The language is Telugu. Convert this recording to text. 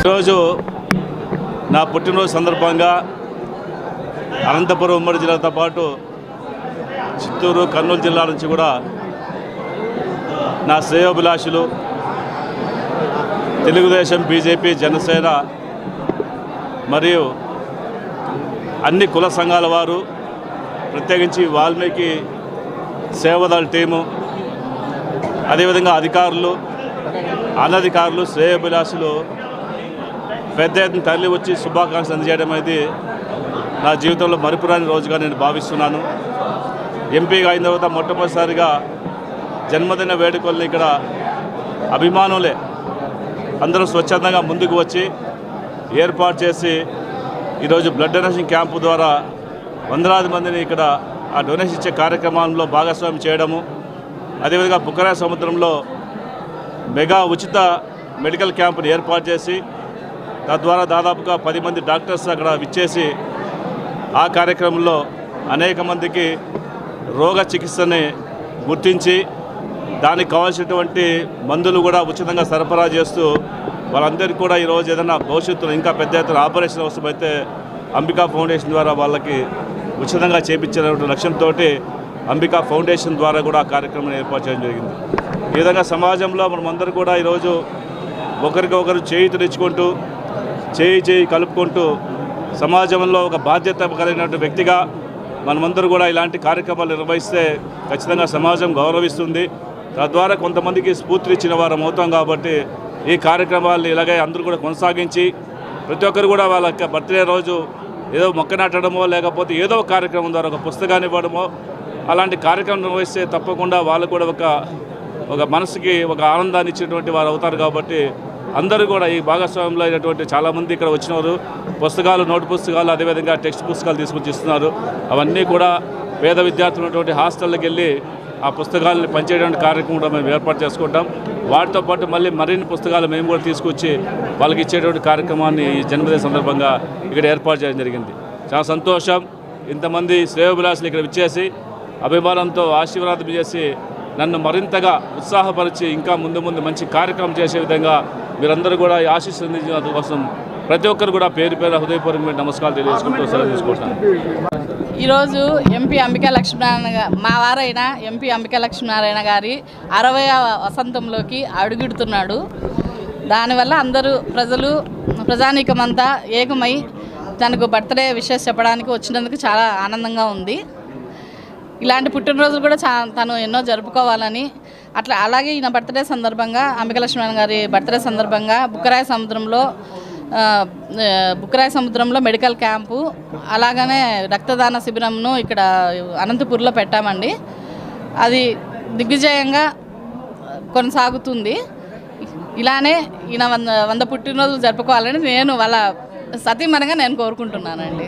ఈరోజు నా పుట్టినరోజు సందర్భంగా అనంతపురం ఉమ్మడి జిల్లాతో పాటు చిత్తూరు కర్నూలు జిల్లా నుంచి కూడా నా శ్రేయోభిలాషులు తెలుగుదేశం బీజేపీ జనసేన మరియు అన్ని కుల సంఘాల వారు ప్రత్యేకించి వాల్మీకి సేవదళ టీము అదేవిధంగా అధికారులు అనధికారులు శ్రేయోభిలాషులు పెద్ద ఎత్తున తరలి వచ్చి శుభాకాంక్షలు అందజేయడం అనేది నా జీవితంలో మరుపురాని రోజుగా నేను భావిస్తున్నాను. ఎంపీగా అయిన తర్వాత మొట్టమొదటిసారిగా జన్మదిన వేడుకల్ని ఇక్కడ అభిమానులే అందరూ స్వచ్ఛందంగా ముందుకు వచ్చి ఏర్పాటు చేసి ఈరోజు బ్లడ్ డొనేషన్ క్యాంపు ద్వారా వందలాది మందిని ఇక్కడ ఆ డొనేషన్ ఇచ్చే కార్యక్రమంలో భాగస్వామి చేయడము అదేవిధంగా బుక్కరా సముద్రంలో మెగా ఉచిత మెడికల్ క్యాంపుని ఏర్పాటు చేసి తద్వారా దాదాపుగా పది మంది డాక్టర్స్ అక్కడ విచ్చేసి ఆ కార్యక్రమంలో అనేక మందికి రోగ చికిత్సని గుర్తించి దానికి కావాల్సినటువంటి మందులు కూడా ఉచితంగా సరఫరా చేస్తూ వాళ్ళందరికీ కూడా ఈరోజు ఏదైనా భవిష్యత్తులో ఇంకా పెద్ద ఎత్తున ఆపరేషన్ అవసరమైతే అంబికా ఫౌండేషన్ ద్వారా వాళ్ళకి ఉచితంగా చేపించినటువంటి లక్ష్యంతో అంబికా ఫౌండేషన్ ద్వారా కూడా ఆ కార్యక్రమం ఏర్పాటు చేయడం జరిగింది. ఈ విధంగా సమాజంలో మనమందరూ కూడా ఈరోజు ఒకరికొకరు చేయితనిచ్చుకుంటూ చేయి చేయి కలుపుకుంటూ సమాజంలో ఒక బాధ్యత కలిగినటువంటి వ్యక్తిగా మనమందరూ కూడా ఇలాంటి కార్యక్రమాలు నిర్వహిస్తే ఖచ్చితంగా సమాజం గౌరవిస్తుంది. తద్వారా కొంతమందికి స్ఫూర్తినిచ్చిన వారం అవుతాం కాబట్టి ఈ కార్యక్రమాలు ఇలాగే అందరూ కూడా కొనసాగించి ప్రతి ఒక్కరు కూడా వాళ్ళ బర్త్డే రోజు ఏదో మొక్క నాటడమో లేకపోతే ఏదో ఒక కార్యక్రమం ద్వారా ఒక పుస్తకాన్ని ఇవ్వడమో అలాంటి కార్యక్రమం నిర్వహిస్తే తప్పకుండా వాళ్ళు కూడా ఒక ఒక మనసుకి ఒక ఆనందాన్ని ఇచ్చేటువంటి వారు అవుతారు కాబట్టి అందరూ కూడా ఈ భాగస్వామ్యంలో అయినటువంటి చాలామంది ఇక్కడ వచ్చినారు పుస్తకాలు నోటు పుస్తకాలు అదేవిధంగా టెక్స్ట్ పుస్తకాలు తీసుకొచ్చి ఇస్తున్నారు. అవన్నీ కూడా పేద విద్యార్థులు ఉన్నటువంటి హాస్టళ్ళకి వెళ్ళి ఆ పుస్తకాలను పనిచేయడానికి కార్యక్రమం కూడా మేము ఏర్పాటు చేసుకుంటాం. వాటితో పాటు మళ్ళీ మరిన్ని పుస్తకాలు మేము కూడా తీసుకొచ్చి వాళ్ళకి ఇచ్చేటువంటి కార్యక్రమాన్ని ఈ జన్మదిన సందర్భంగా ఇక్కడ ఏర్పాటు చేయడం జరిగింది. చాలా సంతోషం. ఇంతమంది శ్రేయోభిలాషులు ఇక్కడ విచ్చేసి అభిమానంతో ఆశీర్వాదం చేసి నన్ను మరింతగా ఉత్సాహపరిచి ఇంకా ముందు ముందు మంచి కార్యక్రమం చేసే విధంగా మీరందరూ కూడా ఈ ఆశీస్సు అందించిన కోసం ప్రతి ఒక్కరు కూడా పేరు పేరు హృదయపూర్వకమైన నమస్కారాలు తెలియజేసుకుంటూ సెలవు తీసుకుంటాను ఈరోజు ఎంపీ అంబికా లక్ష్మీనారాయణ మా వారైన ఎంపీ అంబికా లక్ష్మీనారాయణ గారి అరవై వసంతంలోకి అడుగుడుతున్నాడు. దానివల్ల అందరూ ప్రజలు ప్రజానీకమంతా ఏకమై తనకు బర్త్డే విషెస్ చెప్పడానికి వచ్చినందుకు చాలా ఆనందంగా ఉంది. ఇలాంటి పుట్టినరోజులు కూడా చా తను ఎన్నో జరుపుకోవాలని. అట్లా అలాగే ఈయన బర్త్డే సందర్భంగా అంబికలక్ష్మణ్ గారి బర్త్డే సందర్భంగా బుక్కరాయ సముద్రంలో బుక్కరాయ సముద్రంలో మెడికల్ క్యాంపు అలాగనే రక్తదాన శిబిరంను ఇక్కడ అనంతపూర్లో పెట్టామండి. అది దిగ్విజయంగా కొనసాగుతుంది. ఇలానే ఈయన వంద వంద పుట్టినరోజులు జరుపుకోవాలని నేను వాళ్ళ సతీమణిగా నేను కోరుకుంటున్నానండి.